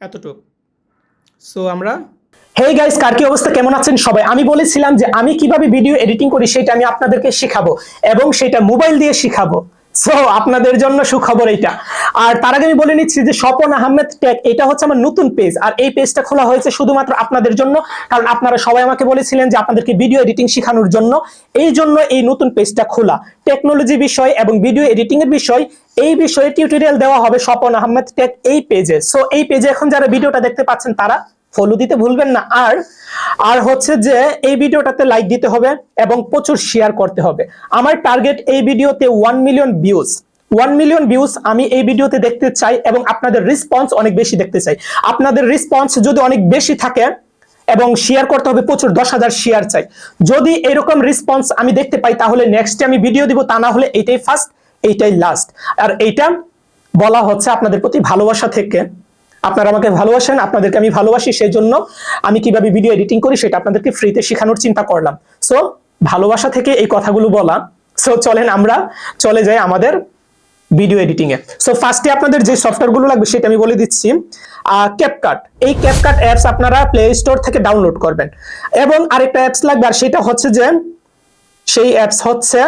এতটুক। সো আমরা hey guys কার কি অবস্থা? কেমন আছেন সবাই? আমি বলেছিলাম যে আমি কীভাবে ভিডিও এডিটিং করি সেটা আমি আপনাদেরকে শেখাবো এবং সেটা মোবাইল দিয়ে শেখাবো। সো আপনাদের জন্য সুখবর এইটা। আর তার আগে আমি বলে নিচ্ছি যে স্বপন আহমেদ টেক এটা হচ্ছে আমার নতুন পেজ আর এই পেজটা খোলা হয়েছে শুধুমাত্র আপনাদের জন্য কারণ আপনারা সবাই আমাকে বলেছিলেন যে আপনাদেরকে ভিডিও এডিটিং শেখানোর জন্য। এই জন্য এই নতুন পেজটা খোলা। টেকনোলজি বিষয় এবং ভিডিও এডিটিং এর বিষয় এই বিষয়ে টিউটোরিয়াল দেওয়া হবে স্বপন আহমেদ টেক এই পেজে সো এই পেজে এখন যারা ভিডিওটা দেখতে পাচ্ছেন, তারা ফলো দিতে ভুলবেন না। আর আর হচ্ছে যে, এই ভিডিওটাতে লাইক দিতে হবে এবং প্রচুর শেয়ার করতে হবে। আমার টার্গেট এই ভিডিওতে one million views one million views আমি এই ভিডিওতে দেখতে চাই এবং আপনাদের রেসপন্স অনেক বেশি দেখতে চাই। আপনাদের রেসপন্স যদি অনেক বেশি থাকে এবং শেয়ার করতে হবে প্রচুর, দশ হাজার শেয়ার চাই। যদি এরকম রেসপন্স আমি দেখতে পাই, তাহলে নেক্সট আমি ভিডিও দিব, তা না হলে এইটাই ফার্স্ট এইটাই লাস্ট আর এইটা বলা হচ্ছে আপনাদের প্রতি ভালোবাসা থেকে। আপনারা আমাকে ভালোবাসেন, আপনাদেরকে আমি ভালোবাসি সেই জন্য আমি কীভাবে ভিডিও এডিটিং করি সেটা আপনাদেরকে ফ্রিতে শেখানোর চিন্তা করলাম। সো ভালোবাসা থেকে এই কথাগুলো বলা। সো চলেন আমরা চলে যাই আমাদের ভিডিও এডিটিং এ। সো ফার্স্টে আপনাদের যে সফটওয়্যারগুলো লাগবে সেটা আমি বলে দিচ্ছি। ক্যাপকাট এই ক্যাপকাট অ্যাপস আপনারা প্লে স্টোর থেকে ডাউনলোড করবেন। এবং আরেকটা অ্যাপস লাগবে, আর সেটা হচ্ছে যে, সেই অ্যাপস হচ্ছে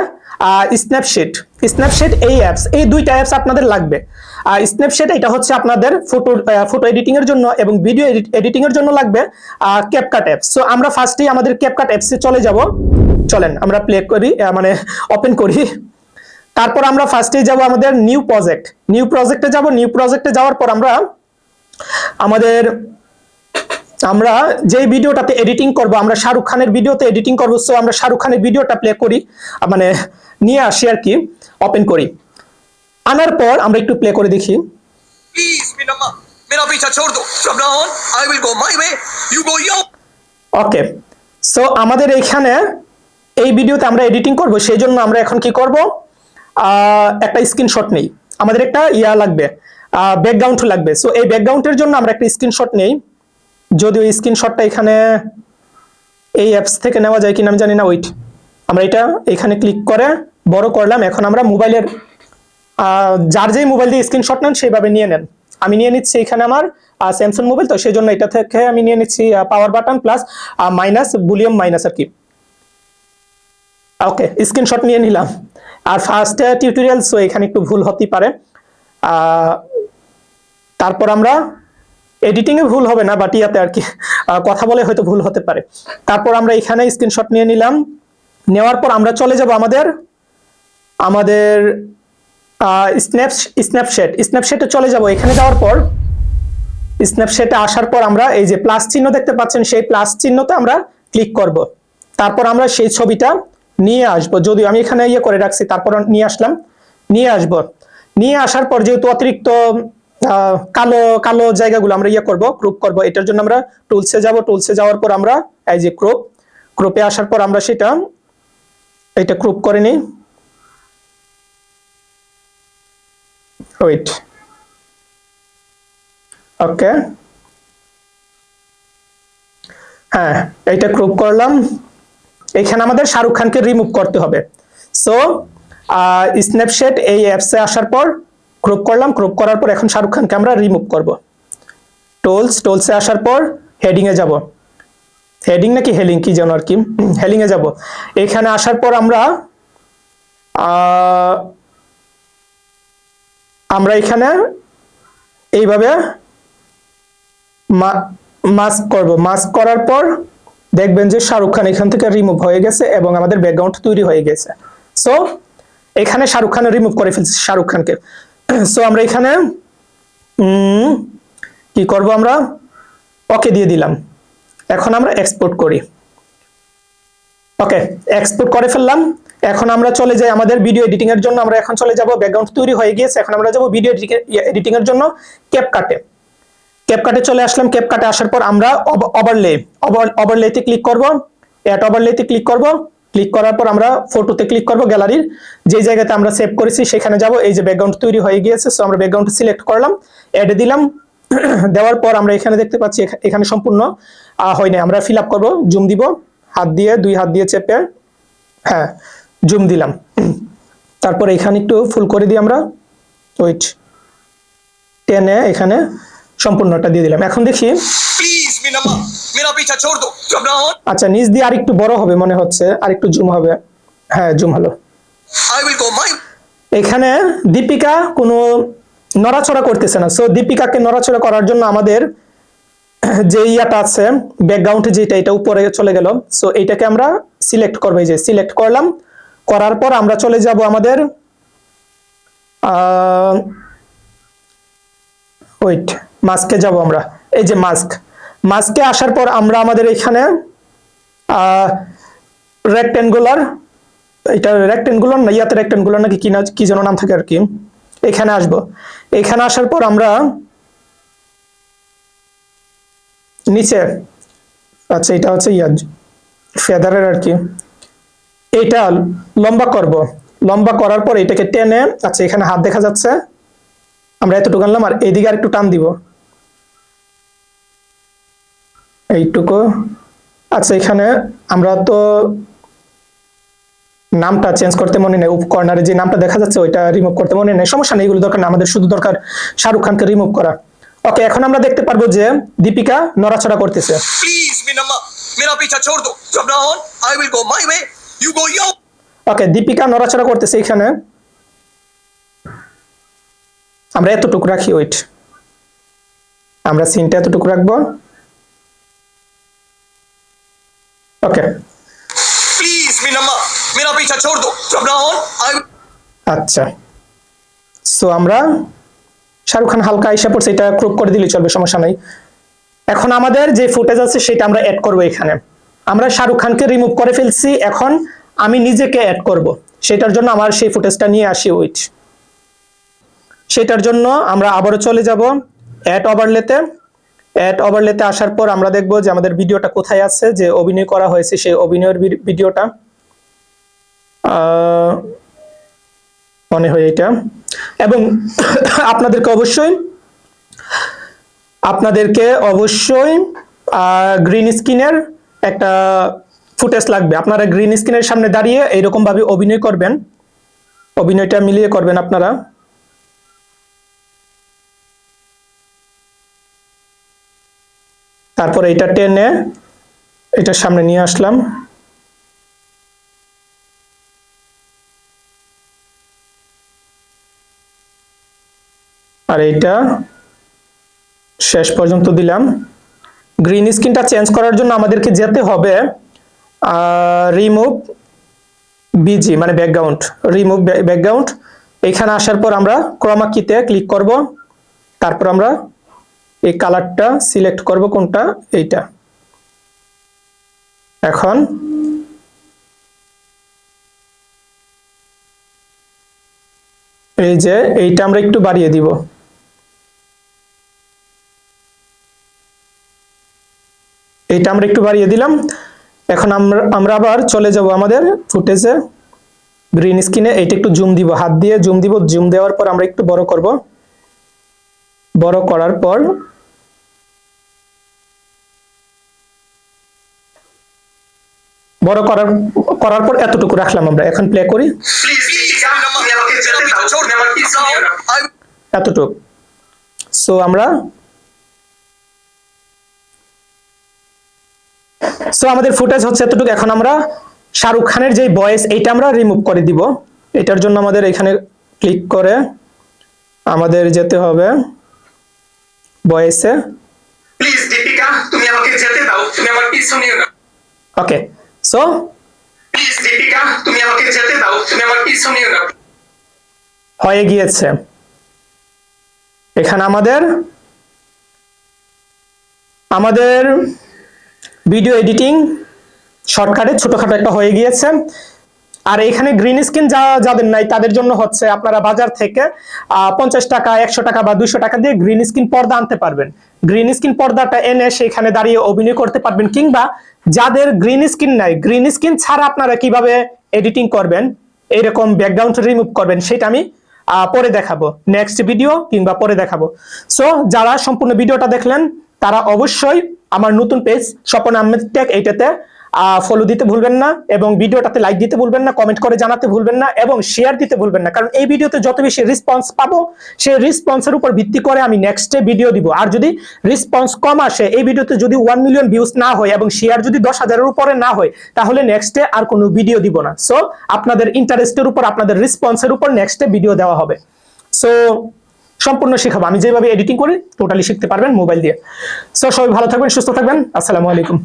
স্ন্যাপশিট স্ন্যাপশিট এই অ্যাপস এই দুইটা অ্যাপস আপনাদের লাগবে। আর স্ন্যাপশিট এটা হচ্ছে আপনাদের ফটো ফটো এডিটিং এর জন্য এবং ভিডিও এডিটিং এর জন্য লাগবে ক্যাপকাট অ্যাপস সো আমরা ফার্স্টেই আমাদের ক্যাপকাট অ্যাপসে চলে যাব। চলেন, আমরা প্লে করি মানে ওপেন করি। তারপর আমরা ফার্স্টেই যাব আমাদের নিউ প্রজেক্ট নিউ প্রজেক্টে যাব নিউ প্রজেক্টে যাওয়ার পর আমরা আমাদের, আমরা যে ভিডিওটাতে এডিটিং করব, আমরা শাহরুখ খানের ভিডিওতে এডিটিং করব। সো আমরা শাহরুখ খানের ভিডিওটা প্লে করি। মানে নিয়ে আসি আর কি ওপেন করি। আনার পর আমরা একটু প্লে করে দেখি। ওকে সো আমাদের এইখানে এই ভিডিওতে আমরা এডিটিং করব সেই জন্য আমরা এখন কি করব? একটা স্ক্রিনশট নেই। আমাদের একটা ইয়া লাগবে ব্যাকগ্রাউন্ড লাগবে। সো এই ব্যাকগ্রাউন্ডের জন্য আমরা একটা স্ক্রিনশট নেই। যদি ওই স্ক্রিনশটটা এখানে এই অ্যাপস থেকে নেওয়া যায় কিনা আমি জানি না ওইট আমরা এটা এখানে ক্লিক করে বড় করলাম। এখন আমরা মোবাইলের যার যেই মোবাইল দিয়ে স্ক্রিনশট নেন, সেইভাবে নিয়ে নেন। আমি নিয়ে নিচ্ছি এখানে আমার স্যামসাং মোবাইল তো সেই জন্য এটা থেকে আমি নিয়ে নিচ্ছি power button plus minus volume minus আর কি। ওকে স্ক্রিনশট নিয়ে নিলাম। আর ফার্স্ট টিউটোরিয়াল সো এখানে একটু ভুল হতেই পারে। তারপর আমরা এডিটিং এ ভুল হবে না বাট ইয়াতে আর কি কথা বলে হয়তো ভুল হতে পারে। তারপর আমরা এখানে স্ক্রিনশট নিয়ে নিলাম। নেওয়ার পর আমরা চলে যাব আমাদের আমাদের স্ন্যাপ স্ন্যাপশেট স্ন্যাপশেটে চলে যাব। এখানে যাওয়ার পর স্ন্যাপশেটে আসার পর আমরা এই যে প্লাস চিহ্ন দেখতে পাচ্ছেন, সেই প্লাস চিহ্নতে আমরা ক্লিক করব। তারপর আমরা সেই ছবিটা নিয়ে আসব। যদিও আমি এখানে ইয়ে করে রাখছি, তারপর নিয়ে আসলাম। নিয়ে আসব। নিয়ে আসার পর যেহেতু অতিরিক্ত কালো কালো জায়গাগুলো আমরা ইয়ে করব ক্রুপ করব, এটার জন্য আমরা টুলসে যাব। টুলসে যাওয়ার পর আমরা এই যে ক্রুপ ক্রুপে আসার পর আমরা সেটা, এটা ক্রুপ করে নিই। ওয়েট ওকে হ্যাঁ এইটা ক্রুপ করলাম। এখানে আমাদের শাহরুখ খানকে রিমুভ করতে হবে। সো স্ন্যাপশেট এই অ্যাপসে আসার পর ক্রুপ করলাম। ক্রুপ করার পর এখন শাহরুখ খানকে আমরা রিমুভ করব। টোলস টোলসে আসার পর হেডিং এ যাব। হেডিং নাকি হেলিং কি যেন আর কি। হেলিং এ যাব। এখানে আসার পর আমরা আমরা এখানে এইভাবে মাস্ক করব। মাস্ক করার পর দেখবেন যে শাহরুখ খান এখান থেকে রিমুভ হয়ে গেছে এবং আমাদের ব্যাকগ্রাউন্ড তৈরি হয়ে গেছে। সো এখানে শাহরুখ খান রিমুভ করে ফেলছি শাহরুখ খানকে। সো আমরা এখানে কি করব আমরা? ওকে দিয়ে দিলাম। এখন আমরা এক্সপোর্ট করি। ওকে এক্সপোর্ট করে ফেললাম। এখন আমরা চলে যাই আমাদের ভিডিও এডিটিং এর জন্য। আমরা এখন চলে যাব ব্যাকগ্রাউন্ড তৈরি হয়ে গিয়েছে। এখন আমরা যাব ভিডিও এডিটিং এর জন্য ক্যাপকাটে ক্যাপকাটে চলে আসলাম। ক্যাপকাটে আসার পর আমরা ওভারলে ওভারলেতে ক্লিক করব। অ্যাট ওভারলেতে ক্লিক করব। ক্লিক করার পর আমরা ফটোতে ক্লিক করব গ্যালারির যে জায়গাতে আমরা সেভ করেছি সেখানে যাব। এই যে ব্যাকগ্রাউন্ড তৈরি হয়ে গিয়েছে সো আমরা ব্যাকগ্রাউন্ড সিলেক্ট করলাম অ্যাডে দিলাম। দেওয়ার পর আমরা এখানে দেখতে পাচ্ছি এখা- এখানে সম্পূর্ণ আহ, হয়নি আমরা ফিল আপ করব জুম দিব হাত দিয়ে দুই হাত দিয়ে চেপে হ্যাঁ। জুম দিলাম। তারপর এখানে একটু ফুল করে দিই আমরা ওয়েট টেনে এখানে সম্পূর্ণটা দিয়ে দিলাম। এখন দেখি আচ্ছা নিজ দিয়ে আরেকটু বড় হবে মনে হচ্ছে আর একটু জুম হবে। হ্যাঁ জুম হলো। এখানে দীপিকা কোনো নড়াচড়া করতেছে না। সো দীপিকাকে নড়াচড়া করার জন্য আমাদের যে ইয়াটা আছে ব্যাকগ্রাউন্ডে যেটা এটা উপরে চলে গেল। সো এটাকে আমরা সিলেক্ট করব। এই যে সিলেক্ট করলাম করার পর আমরা চলে যাব আমাদের ওয়েট মাস্কে যাব আমরা। এই যে মাস্ক মাস্কে আসার পর আমরা আমাদের এখানে রেক্টেঙ্গুলার এটা রেক্টেঙ্গুলার না, ইয়াতে রেক্টেঙ্গুলার নাকি কি না, কি যেন নাম থাকে আর কি, এখানে আসব। এখানে আসার পর আমরা নিচে আচ্ছা এটা হচ্ছে ইয়া ফেদারের আর কি। এটা লম্বা করব। লম্বা করার পর এটাকে টেনে আচ্ছা এখানে হাত দেখা যাচ্ছে। আমরা এতটুকু আনলাম, আর এদিকে আর একটু টান দিব। এইটুকু। আচ্ছা এখানে আমরা তো নামটা চেঞ্জ করতে মনে নেই কর্নারে যে নামটা দেখা যাচ্ছে, ওইটা রিমুভ করতে মনে নেই। সমস্যা নেই, এগুলো দরকার না, আমাদের শুধু দরকার শাহরুখ খানকে রিমুভ করা। ওকে এখন আমরা দেখতে পারব যে দীপিকা নড়াচড়া করতেছে। প্লিজ মেরা পিছা ছোড় দো। জব না হন I will go my way You go yo. Okay Deepika নড়াচড়া করতেছে এখানে। আমরা এতটুকু রাখি ওয়েট আমরা সিনটা এতটুকু রাখব। ওকে প্লিজ মিনাম্মা মেরা পিছা ছোড় দো প্রবলেম আচ্ছা। সো আমরা শাহরুখ খান হালকা আইসা পড়ছে এটা ক্রপ করে দিলে চলবে সমস্যা নাই। এখন আমাদের যে ফুটেজ আছে সেটা আমরা অ্যাড করব এখানে। আমরা শাহরুখ খানকে রিমুভ করে ফেলছি, এখন আমি নিজেকে অ্যাড করব। সেটার জন্য আমার সেই ফুটেজটা নিয়ে আসি ওইট সেটার জন্য আমরা আবারও চলে যাব অ্যাড ওভারলেতে অ্যাড ওভারলেতে আসার পর আমরা দেখব যে আমাদের ভিডিওটা কোথায় আছে, যে অভিনয় করা হয়েছে সেই অভিনয়ের ভিডিওটা। মনে হয় এটা এবং আপনাদেরকে অবশ্যই আপনাদেরকে অবশ্যই গ্রিন স্ক্রিনের একটা ফুটেজ লাগবে। আপনারা গ্রিন স্ক্রিনের সামনে দাঁড়িয়ে এইরকম ভাবে অভিনয় করবেন। অভিনয়টা মিলিয়ে করবেন আপনারা। তারপর এটা টেনে এটার সামনে নিয়ে আসলাম। আর এইটা শেষ পর্যন্ত দিলাম। গ্রিন স্ক্রিনটা চেঞ্জ করার জন্য আমাদেরকে যেতে হবে রিমুভ বিজি মানে ব্যাকগ্রাউন্ড রিমুভ ব্যাকগ্রাউন্ড এখানে আসার পর আমরা ক্রমা কিতে ক্লিক করব, তারপর আমরা এই কালারটা সিলেক্ট করব কোনটা, এইটা। এখন এই যে এইটা আমরা একটু বাড়িয়ে দিব। এটা আমরা একটু বাড়িয়ে দিলাম এখন আমরা আমরা আবার চলে যাব আমাদের ফুটেজে গ্রিন স্ক্রিনে এটা একটু জুম দিব হাত দিয়ে জুম দিব জুম দেওয়ার পর আমরা একটু বড় করব বড় করার পর বড় করার করার পর এতটুকু রাখলাম আমরা এখন প্লে করি এতটুকু সো আমরা সো আমাদের ফুটেজ হচ্ছে এতটুকু। এখন আমরা শাহরুখ খানের যে ভয়েস এইটা আমরা রিমুভ করে দিব। এটার জন্য আমাদের এখানে ক্লিক করে আমাদের যেতে হবে ভয়েসে প্লিজ দীপিকা তুমি আমাকে যেতে দাও। তুমি আমার পিছু নিও না। ওকে সো প্লিজ দীপিকা তুমি আমাকে যেতে দাও। তুমি আমার পিছু নিও না। হয়ে গিয়েছে। এখানে আমাদের আমাদের ভিডিও এডিটিং শর্টকাটে ছোটখাটো একটা হয়ে গিয়েছে। আর এখানে গ্রিন স্ক্রিন যা যাদের নাই, তাদের জন্য হচ্ছে আপনারা বাজার থেকে পঞ্চাশ টাকা, একশো টাকা বা দুইশো টাকা দিয়ে গ্রিন স্ক্রিন পর্দা আনতে পারবেন। গ্রিন স্ক্রিন পর্দাটা এনে সেখানে দাঁড়িয়ে অভিনয় করতে পারবেন, কিংবা যাদের গ্রিন স্ক্রিন নাই গ্রিন স্ক্রিন ছাড়া আপনারা কীভাবে এডিটিং করবেন, এরকম ব্যাকগ্রাউন্ড রিমুভ করবেন, সেটা আমি পরে দেখাবো। নেক্সট ভিডিও কিংবা পরে দেখাবো। সো যারা সম্পূর্ণ ভিডিওটা দেখলেন, তারা অবশ্যই আমার নতুন পেজ স্বপন আহমেদ টেক, এইটাতে ফলো দিতে ভুলবেন না এবং ভিডিওটাতে লাইক দিতে ভুলবেন না কমেন্ট করে জানাতে ভুলবেন না এবং শেয়ার দিতে ভুলবেন না। কারণ এই ভিডিওতে যত বেশি রেসপন্স পাবো, সেই রেসপন্সের উপর ভিত্তি করে আমি নেক্সটে ভিডিও দিব। আর যদি রেসপন্স কম আসে, এই ভিডিওতে যদি ওয়ান মিলিয়ন ভিউজ না হয় এবং শেয়ার যদি দশ হাজারের উপরে না হয়, তাহলে নেক্সটে আর কোনো ভিডিও দিব না। সো আপনাদের ইন্টারেস্টের উপর, আপনাদের রেসপন্সের উপর নেক্সটে ভিডিও দেওয়া হবে। সো সম্পূর্ণ শেখাবো। আমি যেভাবে এডিটিং করি টোটালি শিখতে পারবেন মোবাইল দিয়ে। সো সবাই ভালো থাকবেন, সুস্থ থাকবেন। আসসালামু আলাইকুম।